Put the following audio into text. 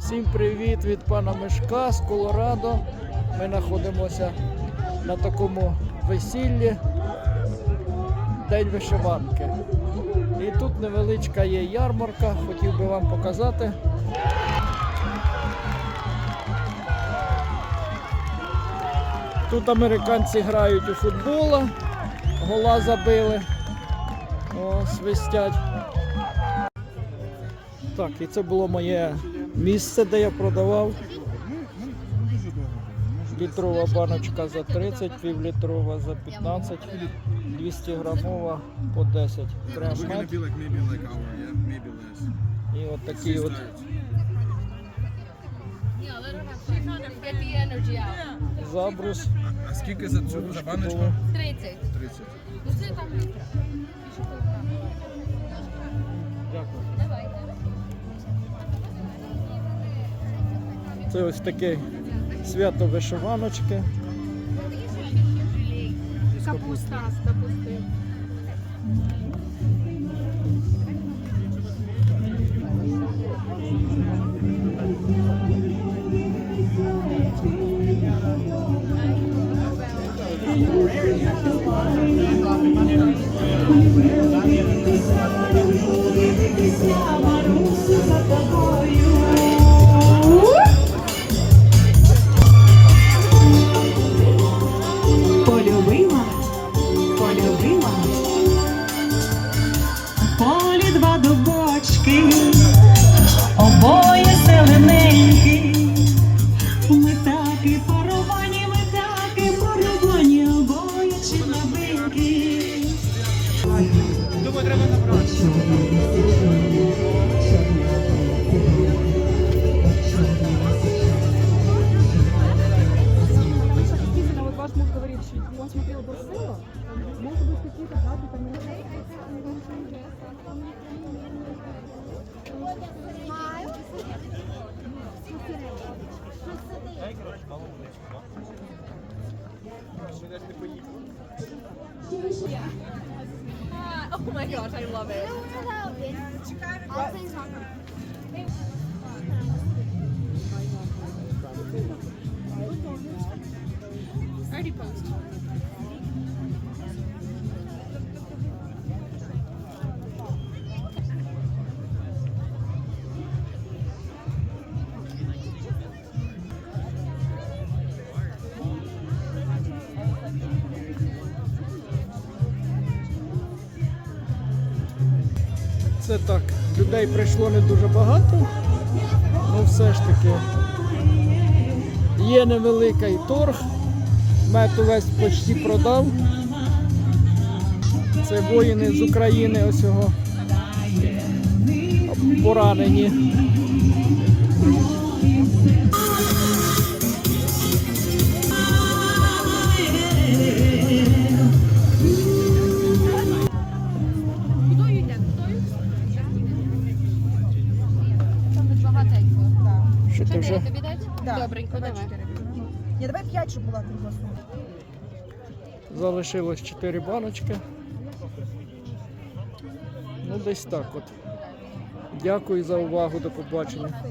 Всім привіт від пана Мишка з Колорадо. Ми знаходимося на такому весіллі День вишиванки. І тут невеличка є ярмарка, хотів би вам показати. Тут американці грають у футбола, гола забили, о, свистять. Так, і це було моє місце, де я продавав. Літрова баночка за 30, півлітрова за 15, 200 грамова по 10. Прям We're gonna мед. be like maybe like hour, yeah, maybe less. І от такі от забрус. А скільки за цю за баночку? 30. 30. Ну це там літра. Це ось таке свято вишиваночки. Капуста капусти. Полюбила, полюбила, в полі два дубочки, обоє что он смотрел Барсело, может быть, какие-то даты там Oh my gosh, I love it. Already posted. Це так, людей прийшло не дуже багато, але все ж таки є невеликий торг. Мед увесь почти продав. Це воїни з України ось його поранені. 4 тобі дати? Да. Добренько, давай. Ні, давай 5, щоб була колбаса. Залишилось 4 баночки. Ну, десь так от. Дякую за увагу, до побачення.